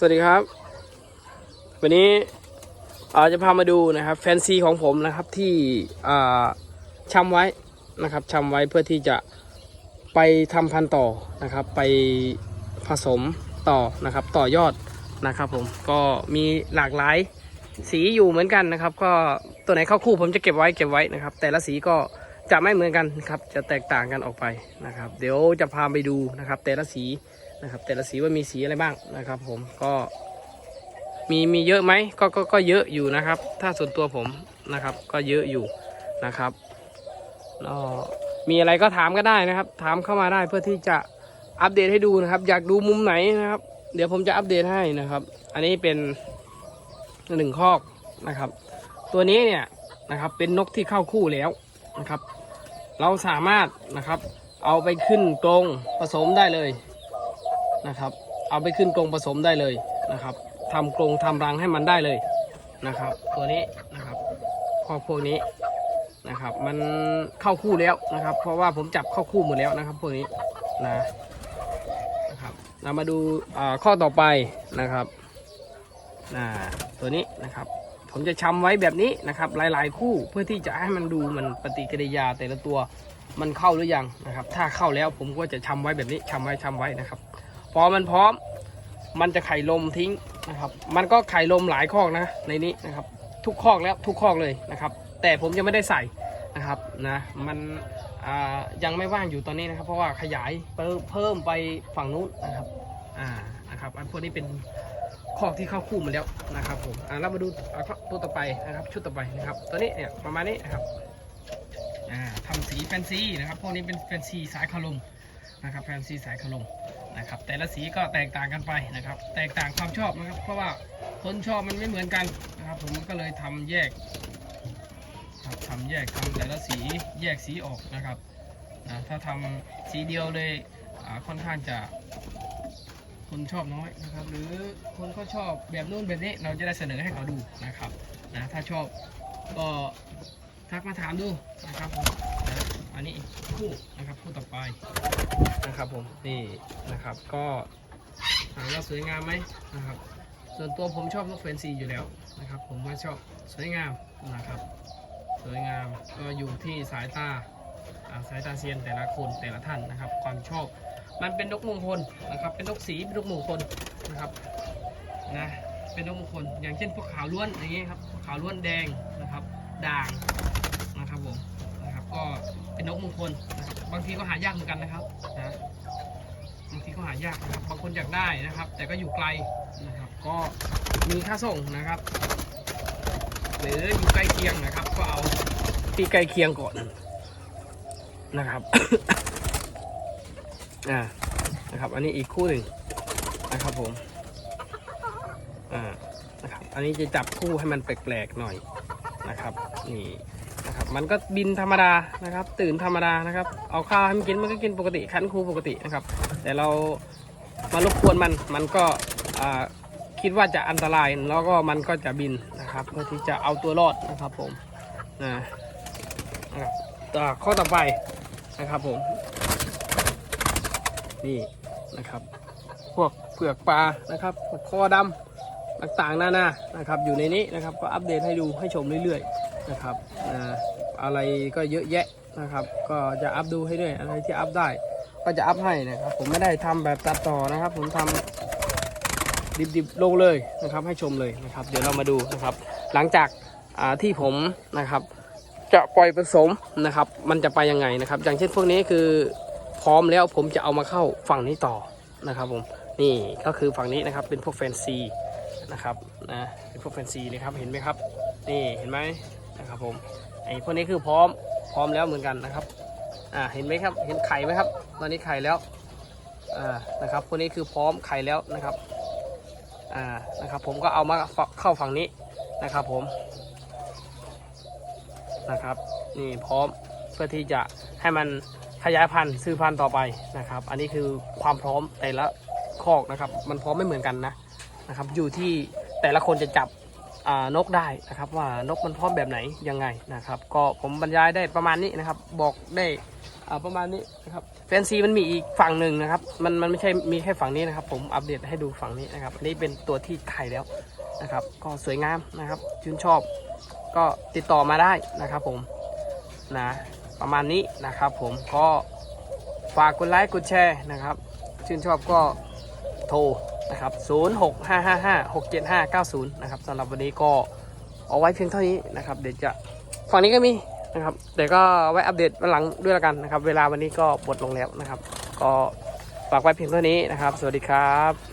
สวัสดีครับ วันนี้เราจะพามาดูนะครับ แฟนซีของผมนะครับที่อ่าชำไว้นะครับชำไว้เพื่อที่จะไปทำพันธุ์ต่อนะครับ ไปผสมต่อนะครับ ต่อยอดนะครับผมก็มีหลากหลายสีอยู่เหมือนกันนะครับ ก็ตัวไหนเข้าคู่ผมจะเก็บไว้เก็บไว้นะครับ แต่ละสีก็จะไม่เหมือนกันครับ จะแตกต่างกันออกไปนะครับ เดี๋ยวจะพาไปดูนะครับ แต่ละสี นะครับ แต่ละสีว่ามีสีอะไรบ้างนะครับ ผมก็มีมีเยอะไหมก็ก็ก็เยอะอยู่นะครับ ถ้าส่วนตัวผมนะครับ ก็เยอะอยู่นะครับก็มีอะไรก็ถามก็ได้นะครับ ถามเข้ามาได้เพื่อที่จะอัปเดตให้ดูนะครับ อยากดูมุมไหนนะครับ เดี๋ยวผมจะอัปเดตให้นะครับ อันนี้เป็นหนึ่งคอกนะครับ ตัวนี้เนี่ยนะครับ เป็นนกที่เข้าคู่แล้วนะครับ เราสามารถนะครับ เอาไปขึ้นกรงผสมได้เลย นะครับ เอาไปขึ้นกรงผสมได้เลยนะครับทำกรงทำรังให้มันได้เลยนะครับ ตัวนี้นะครับคอกพวกนี้นะครับ มันเข้าคู่แล้วนะครับ เพราะว่าผมจับเข้าคู่หมดแล้วนะครับ พวกนี้นะนะครับเรามาดูข้อต่อไปนะครับนะตัวนี้นะครับ ผมจะชำไว้แบบนี้นะครับ หลายๆ คู่เพื่อที่จะให้มันดูมันปฏิกิริยาแต่ละตัวมันเข้าหรือยังนะครับ ถ้าเข้าแล้วผมก็จะชำไว้แบบนี้ชำไว้ชำไว้นะครับ พอมันพร้อม มันจะไข่ลมทิ้งนะครับ มันก็ไข่ลมหลายคอกนะในนี้นะครับ ทุกคอกแล้วทุกคอกเลยนะครับ แต่ผมยังไม่ได้ใส่นะครับนะ มันยังไม่ว่างอยู่ตอนนี้นะครับ เพราะว่าขยายเพิ่มไปฝั่งนู้นนะครับอ่านะครับ อันพวกนี้เป็นคอกที่เข้าคู่มาแล้วนะครับผมอ่าเรามาดูตัวต่อไปนะครับ ชุดต่อไปนะครับ ตัวนี้เนี่ยประมาณนี้นะครับอ่าทำสีแฟนซีนะครับ พวกนี้เป็นแฟนซีสายคาลมนะครับ แฟนซีสายคาลม นะครับ แต่ละสีก็แตกต่างกันไปนะครับ แตกต่างความชอบนะครับ เพราะว่าคนชอบมันไม่เหมือนกันนะครับ ผมก็เลยทำแยกครับทำแยกทำแต่ละสีแยกสีออกนะครับนะถ้าทำสีเดียวเลยค่อนข้างจะคนชอบน้อยนะครับ หรือคนก็ชอบแบบนู้นแบบนี้เราจะได้เสนอให้เขาดูนะครับนะถ้าชอบก็ทักมาถามดูนะครับผม อันนี้อีกคู่นะครับคู่ต่อไปนะครับผมนี่นะครับก็ถามว่าสวยงามไหมนะครับ ส่วนตัวผมชอบนกเฟรนซีอยู่แล้วนะครับ ผมว่าชอบสวยงามนะครับ สวยงามก็อยู่ที่สายตาอ่าสายตาเซียนแต่ละคนแต่ละท่านนะครับ ความชอบมันเป็นนกมงคลนะครับ เป็นนกสีเป็นนกมงคลนะครับนะเป็นนกมงคลอย่างเช่นพวกขาวล้วนอย่างเงี้ยครับขาวล้วนแดงนะครับ ด่างนะครับผมนะครับก็ เป็นนกมงคลนะครับบางทีก็หายากเหมือนกันนะครับนะบางทีก็หายากนะครับบางคนอยากได้นะครับ แต่ก็อยู่ไกลนะครับ ก็มีค่าส่งนะครับ หรืออยู่ใกล้เคียงนะครับ ก็เอาที่ใกล้เคียงก่อนนะครับอ่านะครับ อันนี้อีกคู่หนึ่งนะครับผมอ่านะครับ อันนี้จะจับคู่ให้มันแปลกๆหน่อยนะครับ นี่ มันก็บินธรรมดานะครับ ตื่นธรรมดานะครับ เอาข้าวให้มันกินมันก็กินปกติคั้นคูปกตินะครับ แต่เรามารบกวนมันมันก็คิดว่าจะอันตรายแล้วก็มันก็จะบินนะครับ เพื่อที่จะเอาตัวรอดนะครับผมนะนะครับต่อข้อต่อไปนะครับผม นี่นะครับ พวกเปลือกปลานะครับพวกคอดำ ต่างๆนานานะครับอยู่ในนี้นะครับก็อัปเดตให้ดูให้ชมเรื่อยๆนะครับอะไรก็เยอะแยะนะครับ ก็จะอัปดูให้ด้วยอะไรที่อัปได้ ก็จะอัพให้นะครับ ผมไม่ได้ทำแบบตัดต่อนะครับ ผมทำดิบๆลงเลยนะครับ ให้ชมเลยนะครับ เดี๋ยวเรามาดูนะครับ หลังจากอ่าที่ผมนะครับ จะปล่อยผสมนะครับ มันจะไปยังไงนะครับ อย่างเช่นพวกนี้คือพร้อมแล้วผมจะเอามาเข้าฝั่งนี้ต่อนะครับผมนี่ก็คือฝั่งนี้นะครับเป็นพวกแฟนซี นะครับนะเป็นพวกแฟนซีเลยครับเห็นไหมครับ นี่เห็นไหมนะครับผมไอ้พวกนี้คือพร้อมพร้อมแล้วเหมือนกันนะครับอ่าเห็นไหมครับเห็นไข่ไหมครับ ตอนนี้ไข่แล้วอ่านะครับพวกนี้คือพร้อมไข่แล้วนะครับอ่านะครับผมก็เอามาเข้าฝั่งนี้นะครับผมนะครับนี่พร้อมเพื่อที่จะให้มันขยายพันธุ์ซื้อพันธุ์ต่อไปนะครับ อันนี้คือความพร้อมแต่ละคอกนะครับ มันพร้อมไม่เหมือนกันนะ นะครับ อยู่ที่แต่ละคนจะจับนกได้นะครับว่านกมันพร้อมแบบไหนยังไงนะครับ ก็ผมบรรยายได้ประมาณนี้นะครับ บอกได้ประมาณนี้นะครับแฟนซีมันมีอีกฝั่งหนึ่งนะครับ มันมันไม่ใช่มีแค่ฝั่งนี้นะครับ ผมอัปเดตให้ดูฝั่งนี้นะครับนนี้เป็นตัวที่ไข่แล้วนะครับ ก็สวยงามนะครับชื่นชอบ ก็ติดต่อมาได้นะครับ ผมนะประมาณนี้นะครับ ผมก็ฝากกดไลค์กดแชร์นะครับ ชื่นชอบก็โทร นะครับ 0655567590 นะครับสำหรับวันนี้ก็เอาไว้เพียงเท่านี้นะครับ เดี๋ยวจะฝั่งนี้ก็มีนะครับ เดี๋ยวก็ไว้อัปเดตวันหลังด้วยละกันนะครับ เวลาวันนี้ก็หมดลงแล้วนะครับ ก็ฝากไว้เพียงเท่านี้นะครับ สวัสดีครับ